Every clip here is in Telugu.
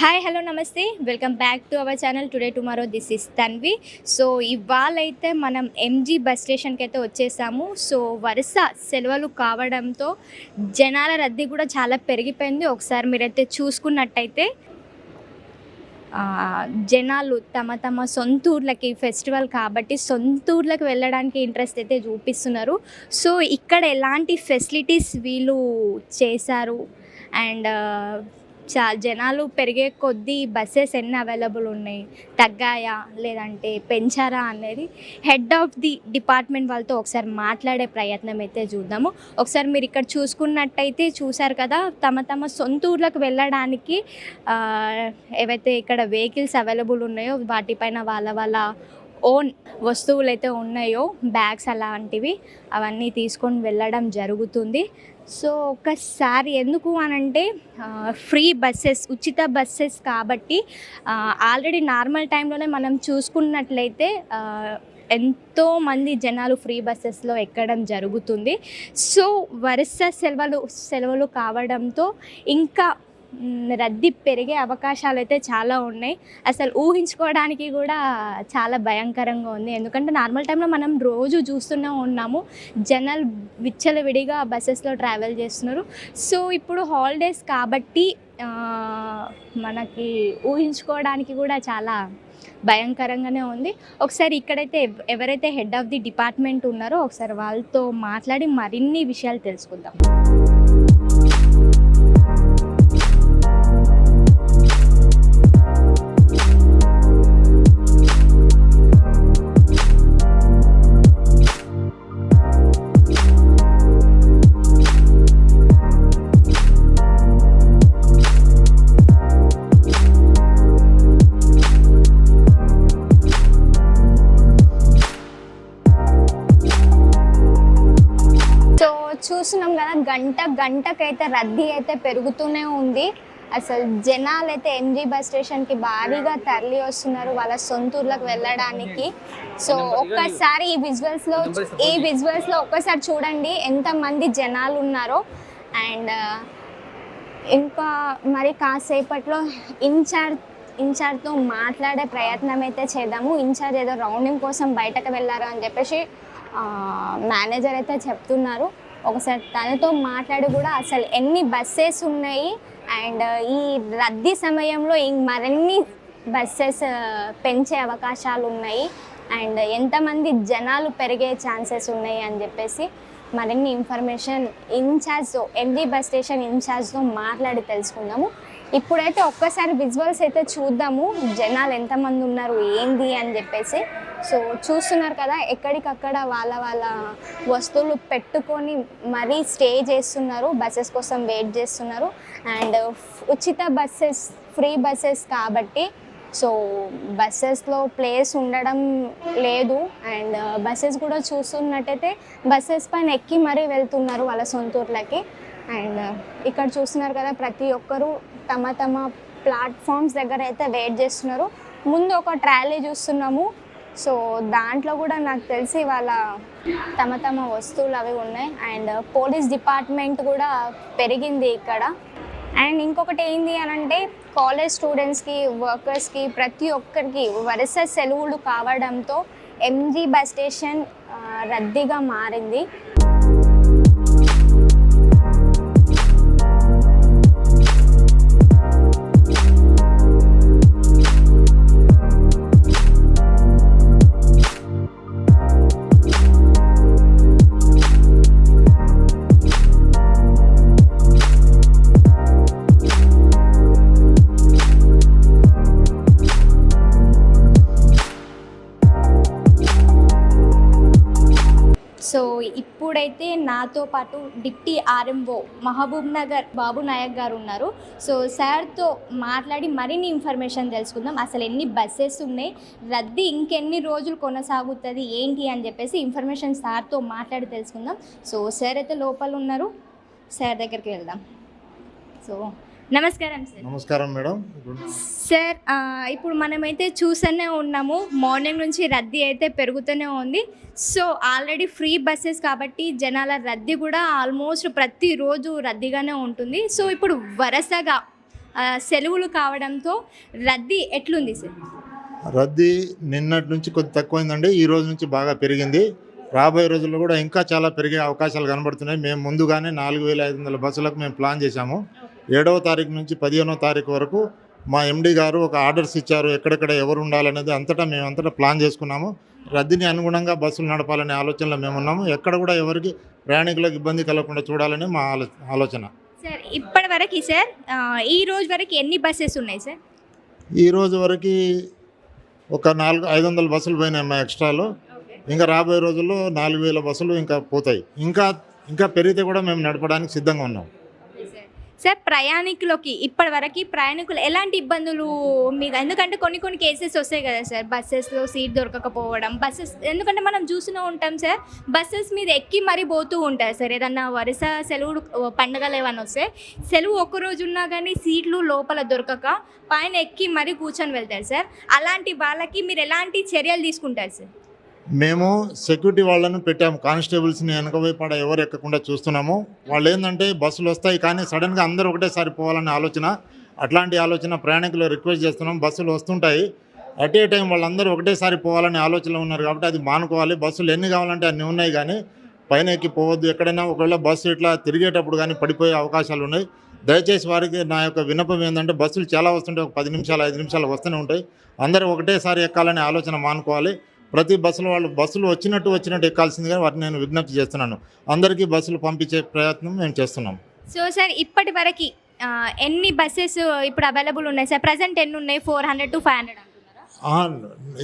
హాయ్ హలో నమస్తే. Welcome back to our channel today tomorrow this is Tanvi so ఇవాళైతే మనం ఎంజీ బస్ స్టేషన్కి అయితే వచ్చేసాము. సో వరుస సెలవులు కావడంతో జనాల రద్దీ కూడా చాలా పెరిగిపోయింది. ఒకసారి మీరైతే చూసుకున్నట్టయితే జనాలు తమ తమ సొంత ఊర్లకి ఫెస్టివల్ కాబట్టి సొంత ఊర్లకు వెళ్ళడానికి ఇంట్రెస్ట్ అయితే చూపిస్తున్నారు. సో ఇక్కడ ఎలాంటి ఫెసిలిటీస్ వీళ్ళు చేశారు? అండ్ చా జనాలు పెరిగే కొద్దీ బస్సెస్ ఎన్ని అవైలబుల్ ఉన్నాయి? తగ్గాయా? లేదంటే పెంచారా అనేది హెడ్ ఆఫ్ ది డిపార్ట్మెంట్ వాళ్ళతో ఒకసారి మాట్లాడే ప్రయత్నం అయితే చూద్దాము. ఒకసారి మీరు ఇక్కడ చూసుకున్నట్టయితే చూశారు కదా తమ తమ సొంత ఊర్లకు వెళ్ళడానికి ఏవైతే ఇక్కడ వెహికల్స్ అవైలబుల్ ఉన్నాయో వాటిపైన వాళ్ళ వాళ్ళ ఓన్ వస్తువులు అయితే ఉన్నాయో బ్యాగ్స్ అలాంటివి అవన్నీ తీసుకొని వెళ్ళడం జరుగుతుంది. సో ఒకసారి ఎందుకు అనంటే ఫ్రీ బస్సెస్ ఉచిత బస్సెస్ కాబట్టి ఆల్రెడీ నార్మల్ టైంలోనే మనం చూసుకున్నట్లయితే ఎంతో మంది జనాలు ఫ్రీ బస్సెస్లో ఎక్కడం జరుగుతుంది. సో వరుస సెలవులు సెలవులు కావడంతో ఇంకా రద్దీ పెరిగే అవకాశాలు అయితే చాలా ఉన్నాయి. అసలు ఊహించుకోవడానికి కూడా చాలా భయంకరంగా ఉంది. ఎందుకంటే నార్మల్ టైంలో మనం రోజు చూస్తూనే ఉన్నాము. జనాలు విచ్చలవిడిగా బస్సెస్లో ట్రావెల్ చేస్తున్నారు. సో ఇప్పుడు హాలిడేస్ కాబట్టి మనకి ఊహించుకోవడానికి కూడా చాలా భయంకరంగానే ఉంది. ఒకసారి ఇక్కడైతే ఎవరైతే హెడ్ ఆఫ్ ది డిపార్ట్మెంట్ ఉన్నారో ఒకసారి వాళ్ళతో మాట్లాడి మరిన్ని విషయాలు తెలుసుకుందాం. గంటకైతే రద్దీ అయితే పెరుగుతూనే ఉంది. అసలు జనాలు అయితే ఎంజీ బస్ స్టేషన్కి భారీగా తరలి వస్తున్నారు వాళ్ళ సొంత ఊర్లకు వెళ్ళడానికి. సో ఒక్కసారి ఈ విజువల్స్లో ఈ విజువల్స్లో ఒక్కసారి చూడండి ఎంతమంది జనాలు ఉన్నారో. అండ్ ఇంకా మరి కాసేపట్లో ఇన్ఛార్జ్ ఇన్ఛార్జ్తో మాట్లాడే ప్రయత్నం అయితే చేద్దాము. ఇన్ఛార్జ్ ఏదో రౌండింగ్ కోసం బయటకు వెళ్ళారు అని చెప్పేసి మేనేజర్ అయితే చెప్తున్నారు. ఒకసారి తనతో మాట్లాడి కూడా అసలు ఎన్ని బస్సెస్ ఉన్నాయి అండ్ ఈ రద్దీ సమయంలో మరిన్ని బస్సెస్ పెంచే అవకాశాలు ఉన్నాయి. అండ్ ఎంతమంది జనాలు పెరిగే ఛాన్సెస్ ఉన్నాయి అని చెప్పేసి మరిన్ని ఇన్ఫర్మేషన్ ఇన్ఛార్జ్తో ఎండి బస్ స్టేషన్ ఇన్ఛార్జ్తో మాట్లాడి తెలుసుకుందాము. ఇప్పుడైతే ఒక్కసారి విజువల్స్ అయితే చూద్దాము. జనాలు ఎంతమంది ఉన్నారు ఏంది అని చెప్పేసి. సో చూస్తున్నారు కదా ఎక్కడికక్కడ వాళ్ళ వాళ్ళ వస్తువులు పెట్టుకొని మరీ స్టే చేస్తున్నారు బస్సెస్ కోసం వెయిట్ చేస్తున్నారు. అండ్ ఉచిత బస్సెస్ ఫ్రీ బస్సెస్ కాబట్టి సో బస్సెస్లో ప్లేస్ ఉండడం లేదు. అండ్ బస్సెస్ కూడా చూస్తున్నట్టయితే బస్సెస్ పైన ఎక్కి మరీ వెళ్తున్నారు వాళ్ళ సొంత ఊర్లకి. అండ్ ఇక్కడ చూస్తున్నారు కదా ప్రతి ఒక్కరూ తమ తమ ప్లాట్ఫామ్స్ దగ్గర అయితే వెయిట్ చేస్తున్నారు. ముందు ఒక ట్రాలీ చూస్తున్నాము. సో దాంట్లో కూడా నాకు తెలిసి వాళ్ళ తమ తమ వస్తువులు అవి ఉన్నాయి. అండ్ పోలీస్ డిపార్ట్మెంట్ కూడా పెరిగింది ఇక్కడ. అండ్ ఇంకొకటి ఏంది అని అంటే కాలేజ్ స్టూడెంట్స్కి వర్కర్స్కి ప్రతి ఒక్కరికి వరుస సెలవులు కావడంతో ఎంజీ బస్ స్టేషన్ రద్దీగా మారింది. సో ఇప్పుడైతే నాతో పాటు డిప్టీ ఆర్ఎంఓ మహబూబ్ నగర్ బాబు నాయక్ గారు ఉన్నారు. సో సార్తో మాట్లాడి మరిన్ని ఇన్ఫర్మేషన్ తెలుసుకుందాం. అసలు ఎన్ని బస్సెస్ ఉన్నాయి? రద్దీ ఇంకెన్ని రోజులు కొనసాగుతుంది? ఏంటి అని చెప్పేసి ఇన్ఫర్మేషన్ సార్తో మాట్లాడి తెలుసుకుందాం. సో సార్ అయితే లోపల ఉన్నారు. సార్ దగ్గరికి వెళ్దాం. సో నమస్కారం సార్. నమస్కారం మేడం. సార్ ఇప్పుడు మనమైతే చూస్తూనే ఉన్నాము. మార్నింగ్ నుంచి రద్దీ అయితే పెరుగుతూనే ఉంది. సో ఆల్రెడీ ఫ్రీ బస్సెస్ కాబట్టి జనాల రద్దీ కూడా ఆల్మోస్ట్ ప్రతిరోజు రద్దీగానే ఉంటుంది. సో ఇప్పుడు వరుసగా సెలవులు కావడంతో రద్దీ ఎట్లుంది సార్? రద్దీ నిన్నటి నుంచి కొద్ది తక్కువైందండి. ఈ రోజు నుంచి బాగా పెరిగింది. రాబోయే రోజుల్లో కూడా ఇంకా చాలా పెరిగే అవకాశాలు కనబడుతున్నాయి. మేము ముందుగానే నాలుగు వేల ఐదు వందల బస్సులకు మేము ప్లాన్ చేశాము. ఏడవ తారీఖు నుంచి పదిహేనవ తారీఖు వరకు మా ఎండి గారు ఒక ఆర్డర్స్ ఇచ్చారు ఎక్కడెక్కడ ఎవరు ఉండాలనేది అంతటా మేము అంతటా ప్లాన్ చేసుకున్నాము. రద్దీని అనుగుణంగా బస్సులు నడపాలనే ఆలోచనలో మేము ఉన్నాము ఎక్కడ కూడా ఎవరికి ప్రయాణికులకు ఇబ్బంది కలగకుండా చూడాలని మా ఆలో ఆలోచన. సార్ ఇప్పటి వరకు సార్ ఈ రోజు వరకు ఎన్ని బస్సెస్ ఉన్నాయి సార్? ఈ రోజు వరకు ఒక నాలుగు ఐదు వందల బస్సులు పోయినాయి మా ఎక్స్ట్రాలో. ఇంకా రాబోయే రోజుల్లో నాలుగు వేల బస్సులు ఇంకా పోతాయి. ఇంకా ఇంకా పెరిగితే కూడా మేము నడపడానికి సిద్ధంగా ఉన్నాం. సార్ ప్రయాణికులకి ఇప్పటి వరకు ప్రయాణికులు ఎలాంటి ఇబ్బందులు మీకు ఎందుకంటే కొన్ని కొన్ని కేసెస్ వస్తాయి కదా సార్ బస్సెస్లో సీట్ దొరకకపోవడం బస్సెస్ ఎందుకంటే మనం చూస్తూనే ఉంటాం సార్ బస్సెస్ మీద ఎక్కి మరీ పోతూ ఉంటారు సార్ ఏదన్నా వరుస సెలవులు పండగలు ఏమైనా వస్తే సెలవు ఒక్క రోజు ఉన్నా కానీ సీట్లు లోపల దొరకక పైన ఎక్కి మరీ కూర్చొని వెళ్తారు సార్ అలాంటి వాళ్ళకి మీరు ఎలాంటి చర్యలు తీసుకుంటారు సార్ మేము సెక్యూరిటీ వాళ్ళను పెట్టాము. కానిస్టేబుల్స్ని వెనక ఎవరు ఎక్కకుండా చూస్తున్నాము. వాళ్ళు ఏంటంటే బస్సులు వస్తాయి కానీ సడన్గా అందరూ ఒకటేసారి పోవాలనే ఆలోచన. అట్లాంటి ఆలోచన ప్రయాణికులు రిక్వెస్ట్ చేస్తున్నాం. బస్సులు వస్తుంటాయి. అట్ ఏ టైం వాళ్ళందరూ ఒకటేసారి పోవాలనే ఆలోచనలో ఉన్నారు కాబట్టి అది మానుకోవాలి. బస్సులు ఎన్ని కావాలంటే అన్ని ఉన్నాయి కానీ పైన ఎక్కి పోవద్దు. ఎక్కడైనా ఒకవేళ బస్సు ఇట్లా తిరిగేటప్పుడు కానీ పడిపోయే అవకాశాలు ఉన్నాయి. దయచేసి వారికి నా యొక్క విన్నపం ఏంటంటే బస్సులు చాలా వస్తుంటాయి. ఒక పది నిమిషాలు ఐదు నిమిషాలు వస్తూనే ఉంటాయి. అందరూ ఒకటేసారి ఎక్కాలనే ఆలోచన మానుకోవాలి. ప్రతి బస్సులో వాళ్ళు బస్సులు వచ్చినట్టు వచ్చినట్టు ఎక్కాల్సిందిగా వారిని నేను విజ్ఞప్తి చేస్తున్నాను. అందరికీ బస్సులు పంపించే ప్రయత్నం మేము చేస్తున్నాం. సో సార్ ఇప్పటి వరకు ఎన్ని బస్సెస్ ఇప్పుడు అవైలబుల్ ఉన్నాయి సార్? ప్రజెంట్ ఎన్ని ఉన్నాయి? Four hundred to five hundred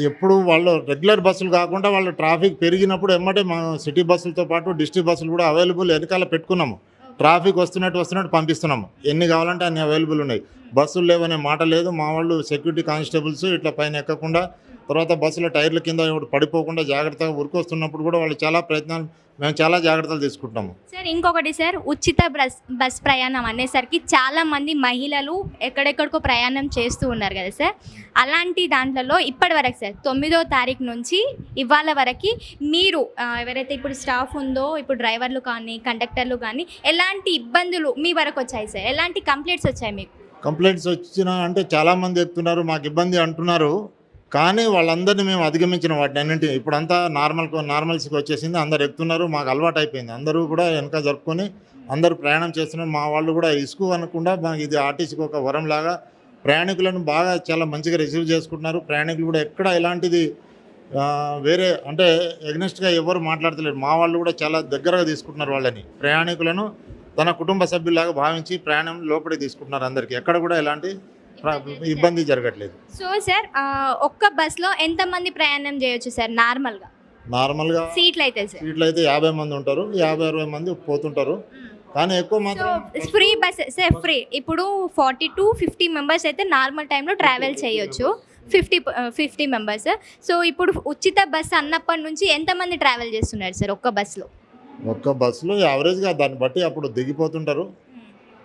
ఎప్పుడు వాళ్ళు రెగ్యులర్ బస్సులు కాకుండా వాళ్ళు ట్రాఫిక్ పెరిగినప్పుడు ఎమ్మటే మా సిటీ బస్సులతో పాటు డిస్ట్రిక్ట్ బస్సులు కూడా అవైలబుల్ వెనకాల పెట్టుకున్నాము. ట్రాఫిక్ వస్తున్నట్టు వస్తున్నట్టు పంపిస్తున్నాము. ఎన్ని కావాలంటే అన్ని అవైలబుల్ ఉన్నాయి. బస్సులు లేవనే మాట లేదు. మా వాళ్ళు సెక్యూరిటీ కానిస్టేబుల్స్ ఇట్లా పైన ఎక్కకుండా తర్వాత బస్సుల టైర్ల కింద పడిపోకుండా జాగ్రత్తగా ఉరికొస్తున్నప్పుడు కూడా వాళ్ళు చాలా ప్రయత్నాలు మేము చాలా జాగ్రత్తలు తీసుకుంటాము. సార్ ఇంకొకటి సార్ ఉచిత బస్ బస్ ప్రయాణం అనేసరికి చాలా మంది మహిళలు ఎక్కడెక్కడికో ప్రయాణం చేస్తూ ఉన్నారు కదా సార్. అలాంటి దాంట్లో ఇప్పటి వరకు సార్ తొమ్మిదో తారీఖు నుంచి ఇవాళ వరకు మీరు ఎవరైతే ఇప్పుడు స్టాఫ్ ఉందో ఇప్పుడు డ్రైవర్లు కానీ కండక్టర్లు కానీ ఎలాంటి ఇబ్బందులు మీ వరకు వచ్చాయి సార్? ఎలాంటి కంప్లైంట్స్ వచ్చాయి మీకు? కంప్లైంట్స్ వచ్చిన అంటే చాలామంది ఎక్కుతున్నారు మాకు ఇబ్బంది అంటున్నారు. కానీ వాళ్ళందరినీ మేము అధిగమించిన వాటిని అన్నింటి ఇప్పుడంతా నార్మల్ నార్మల్స్కి వచ్చేసింది అందరు ఎక్కుతున్నారు మాకు అలవాటు అయిపోయింది. అందరూ కూడా వెనక జరుపుకొని అందరూ ప్రయాణం చేస్తున్నారు. మా వాళ్ళు కూడా ఇసుకు అనకుండా మాకు ఇది ఆర్టీసీకి ఒక వరం లాగా ప్రయాణికులను బాగా చాలా మంచిగా రిసీవ్ చేసుకుంటున్నారు. ప్రయాణికులు కూడా ఎక్కడ ఎలాంటిది వేరే అంటే ఎగ్నెస్ట్గా ఎవరు మాట్లాడతలేరు. మా వాళ్ళు కూడా చాలా దగ్గరగా తీసుకుంటున్నారు వాళ్ళని. ప్రయాణికులను తన కుటుంబ సభ్యులాగా భావించి ప్రయాణం లోపలికి తీసుకుంటున్నారు అందరికీ. ఎక్కడ కూడా ఎలాంటి ఇబ్బంది జరగట్లేదు. సో సార్ ఒక్క బస్లో ఎంతమంది ప్రయాణం చేయొచ్చు సార్ నార్మల్గా? నార్మల్గా సీట్లు అయితే సార్. సీట్లు అయితే యాభై మంది ఉంటారు యాభై అరవై మంది పోతుంటారు. కానీ ఎక్కువ మాత్రం ఫ్రీ బస్ సార్ ఫ్రీ. ఇప్పుడు ఫార్టీ టు ఫిఫ్టీ మెంబర్స్ అయితే నార్మల్ టైంలో ట్రావెల్ చేయొచ్చు. Fifty fifty members. సో ఇప్పుడు ఉచిత బస్ అన్నప్పటి నుంచి ఎంతమంది ట్రావెల్ చేస్తున్నారు సార్ ఒక్క బస్సులో ఒక్క బస్సులో యావరేజ్గా దాన్ని బట్టి అప్పుడు దిగిపోతుంటారు.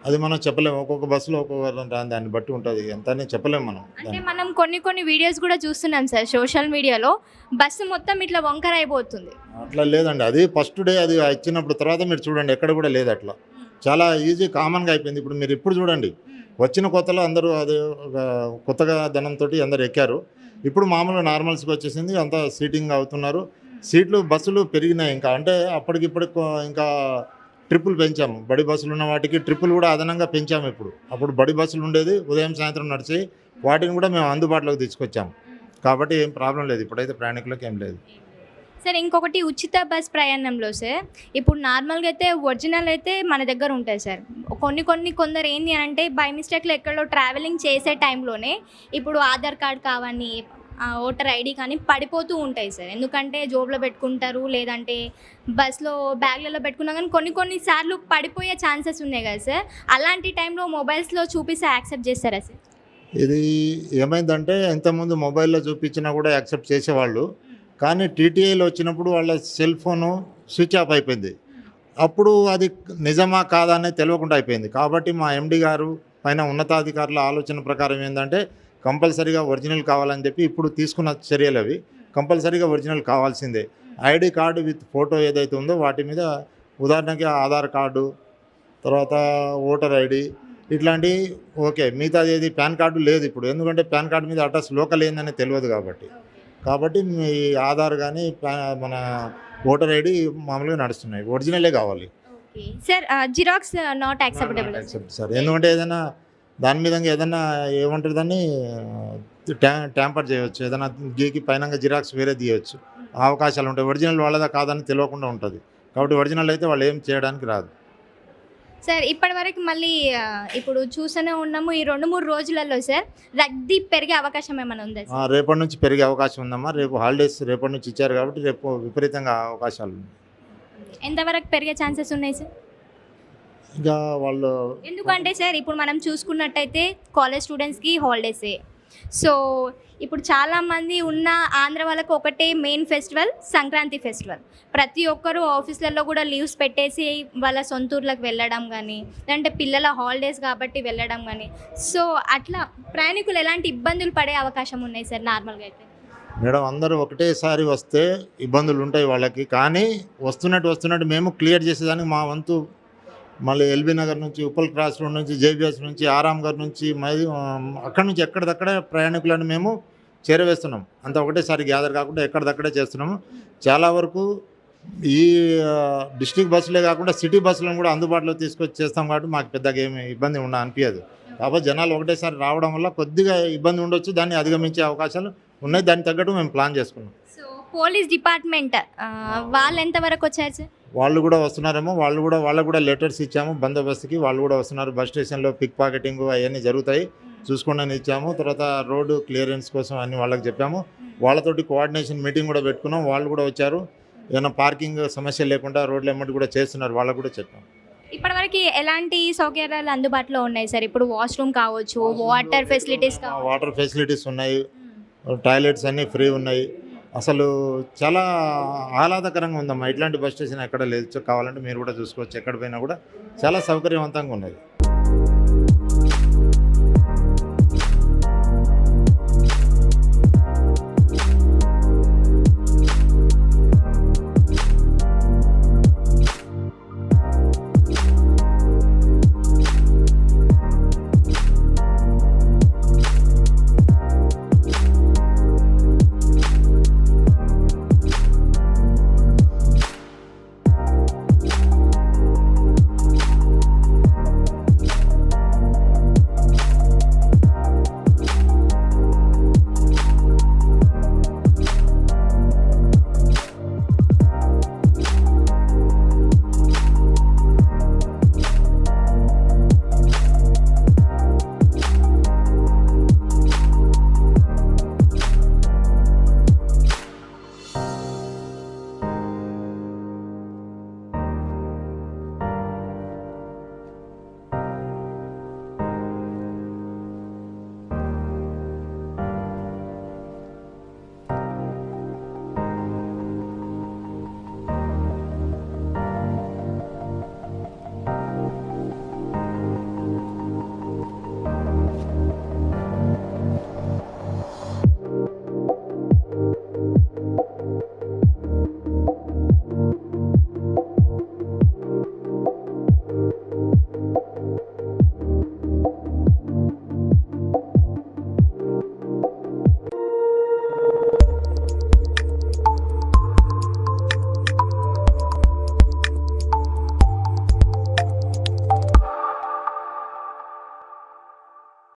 అది మనం చెప్పలేము. ఒక్కొక్క బస్సులో ఒక్కొక్క దాన్ని బట్టి ఉంటుంది. ఎంత అని చెప్పలేము మనం. అంటే మనం కొన్ని కొన్ని వీడియోస్ కూడా చూస్తున్నాం సార్ సోషల్ మీడియాలో. బస్సు మొత్తం ఇట్లా వంకర అయిపోతుంది అట్లా లేదండి. అది ఫస్ట్ డే అది ఇచ్చినప్పుడు తర్వాత మీరు చూడండి. ఎక్కడ కూడా లేదు అట్లా. చాలా ఈజీ కామన్గా అయిపోయింది. ఇప్పుడు మీరు ఇప్పుడు చూడండి. వచ్చిన కొత్తలో అందరూ అది కొత్తగా ధనంతో అందరు ఎక్కారు. ఇప్పుడు మామూలుగా నార్మల్స్కి వచ్చేసింది. అంతా సీటింగ్ అవుతున్నారు. సీట్లు బస్సులు పెరిగినాయి ఇంకా. అంటే అప్పటికిప్పటికి కొ- ఇంకా ట్రిప్పులు పెంచాము. బడి బస్సులు ఉన్న వాటికి ట్రిప్పులు కూడా అదనంగా పెంచాము ఇప్పుడు. అప్పుడు బడి బస్సులు ఉండేది ఉదయం సాయంత్రం నడిచి వాటిని కూడా మేము అందుబాటులోకి తీసుకొచ్చాము. కాబట్టి ఏం ప్రాబ్లం లేదు. ఇప్పుడైతే ప్రయాణికులకు ఏం లేదు. సార్ ఇంకొకటి ఉచిత బస్ ప్రయాణంలో సార్ ఇప్పుడు నార్మల్గా అయితే ఒరిజినల్ అయితే మన దగ్గర ఉంటాయి సార్. కొన్ని కొన్ని కొందరు ఏంటి అంటే బై మిస్టేక్లో ఎక్కడో ట్రావెలింగ్ చేసే టైంలోనే ఇప్పుడు ఆధార్ కార్డ్ కావని ఓటర్ ఐడి కానీ పడిపోతూ ఉంటాయి సార్. ఎందుకంటే జోబులో పెట్టుకుంటారు లేదంటే బస్లో బ్యాగ్లలో పెట్టుకున్నా కానీ కొన్ని కొన్ని సార్లు పడిపోయే ఛాన్సెస్ ఉన్నాయి కదా సార్. అలాంటి టైంలో మొబైల్స్లో చూపిస్తే యాక్సెప్ట్ చేస్తారా సార్? ఇది ఏమైందంటే ఇంతకుముందు మొబైల్లో చూపించినా కూడా యాక్సెప్ట్ చేసేవాళ్ళు. కానీ టీటీఐలో వచ్చినప్పుడు వాళ్ళ సెల్ ఫోను స్విచ్ ఆఫ్ అయిపోయింది. అప్పుడు అది నిజమా కాదా అనేది తెలియకుండా అయిపోయింది. కాబట్టి మా ఎండి గారు పైన ఉన్నతాధికారుల ఆలోచన ప్రకారం ఏంటంటే కంపల్సరీగా ఒరిజినల్ కావాలని చెప్పి ఇప్పుడు తీసుకున్న చర్యలు అవి. కంపల్సరీగా ఒరిజినల్ కావాల్సిందే. ఐడి కార్డు విత్ ఫోటో ఏదైతే ఉందో వాటి మీద ఉదాహరణకి ఆధార్ కార్డు తర్వాత ఓటర్ ఐడి ఇట్లాంటి ఓకే మిగతాది ఏది పాన్ కార్డు లేదు ఇప్పుడు. ఎందుకంటే పాన్ కార్డు మీద అడ్రస్ లోకల్ ఏందని తెలియదు కాబట్టి. కాబట్టి మీ ఆధార్ కానీ మన ఓటర్ ఐడి మామూలుగా నడుస్తున్నాయి. ఒరిజినలే కావాలి. Sir xerox not acceptable accept sir ఎందుకంటే ఏదైనా దాని మీద ఏదైనా ఏమంటారు దాన్ని? ట్యా ట్యాంపర్ చేయవచ్చు. ఏదైనా గీకి పైన జిరాక్స్ వేరే తీయవచ్చు. అవకాశాలు ఉంటాయి. ఒరిజినల్ వాళ్ళదా కాదని తెలియకుండా ఉంటుంది. కాబట్టి ఒరిజినల్ అయితే వాళ్ళు ఏం చేయడానికి రాదు. సార్ ఇప్పటి వరకు మళ్ళీ ఇప్పుడు చూస్తూనే ఉన్నాము. ఈ రెండు మూడు రోజులలో సార్ రద్దీ పెరిగే అవకాశం ఏమైనా ఉందా రేపటి నుంచి పెరిగే అవకాశం ఉందమ్మా. రేపు హాలిడేస్ రేపటి నుంచి ఇచ్చారు కాబట్టి రేపు విపరీతంగా అవకాశాలు ఉన్నాయి. ఎంతవరకు పెరిగే ఛాన్సెస్ ఉన్నాయి సార్? ఇంకా వాళ్ళు ఎందుకంటే సార్ ఇప్పుడు మనం చూసుకున్నట్టయితే కాలేజ్ స్టూడెంట్స్కి హాలిడేసే సో ఇప్పుడు చాలామంది ఉన్న ఆంధ్ర వాళ్ళకు ఒకటే మెయిన్ ఫెస్టివల్ సంక్రాంతి ఫెస్టివల్ ప్రతి ఒక్కరూ ఆఫీసులలో కూడా లీవ్స్ పెట్టేసి వాళ్ళ సొంత ఊర్లకు వెళ్ళడం కానీ లేదంటే పిల్లల హాలిడేస్ కాబట్టి వెళ్ళడం కానీ సో అట్లా ప్రయాణికులు ఎలాంటి ఇబ్బందులు పడే అవకాశం ఉన్నాయి సార్ నార్మల్గా అయితే? మేడం అందరూ ఒకటేసారి వస్తే ఇబ్బందులు ఉంటాయి వాళ్ళకి. కానీ వస్తున్నట్టు వస్తున్నట్టు మేము క్లియర్ చేసేదానికి మా వంతు మళ్ళీ ఎల్బీ నగర్ నుంచి ఉప్పల్ క్రాస్ రోడ్ నుంచి జేబీఎస్ నుంచి ఆరాంఘర్ నుంచి మరి అక్కడి నుంచి ఎక్కడిదక్కడే ప్రయాణికులను మేము చేరవేస్తున్నాం. అంత ఒకటేసారి గ్యాదర్ కాకుండా ఎక్కడిదక్కడే చేస్తున్నాము. చాలా వరకు ఈ డిస్టిక్ బస్సులే కాకుండా సిటీ బస్సులను కూడా అందుబాటులో తీసుకొచ్చి చేస్తాం కాబట్టి మాకు పెద్దగా ఏమి ఇబ్బంది ఉండ అనిపించదు కాబట్టి జనాలు ఒకటేసారి రావడం వల్ల కొద్దిగా ఇబ్బంది ఉండొచ్చు దాన్ని అధిగమించే అవకాశాలు ఉన్నాయి. దానికి తగ్గట్టు మేము ప్లాన్ చేసుకున్నాం. పోలీస్ డిపార్ట్మెంట్ వాళ్ళు ఎంతవరకు వచ్చారు సార్? వాళ్ళు కూడా వస్తున్నారేమో వాళ్ళు కూడా వాళ్ళకు కూడా లెటర్స్ ఇచ్చాము బందోబస్తుకి వాళ్ళు కూడా వస్తున్నారు. బస్ స్టేషన్లో పిక్ పాకెటింగ్ అవన్నీ జరుగుతాయి. చూసుకోండి అని ఇచ్చాము. తర్వాత రోడ్డు క్లియరెన్స్ కోసం అన్ని వాళ్ళకి చెప్పాము. వాళ్ళతోటి కోఆర్డినేషన్ మీటింగ్ కూడా పెట్టుకున్నాం. వాళ్ళు కూడా వచ్చారు. ఏమైనా పార్కింగ్ సమస్య లేకుండా రోడ్లు ఎమ్మటి కూడా చేస్తున్నారు. వాళ్ళకు కూడా చెప్పాము ఇప్పటివరకు ఎలాంటి సౌకర్యాలు అందుబాటులో ఉన్నాయి సార్? ఇప్పుడు వాష్రూమ్ కావచ్చు వాటర్ ఫెసిలిటీస్ వాటర్ ఫెసిలిటీస్ ఉన్నాయి. టాయిలెట్స్ అన్నీ ఫ్రీ ఉన్నాయి. అసలు చాలా ఆహ్లాదకరంగా ఉందమ్మా. ఇట్లాంటి బస్ స్టేషన్ ఎక్కడ లేదు. కావాలంటే మీరు కూడా చూసుకోవచ్చు. ఎక్కడ పోయినా కూడా చాలా సౌకర్యవంతంగా ఉన్నది.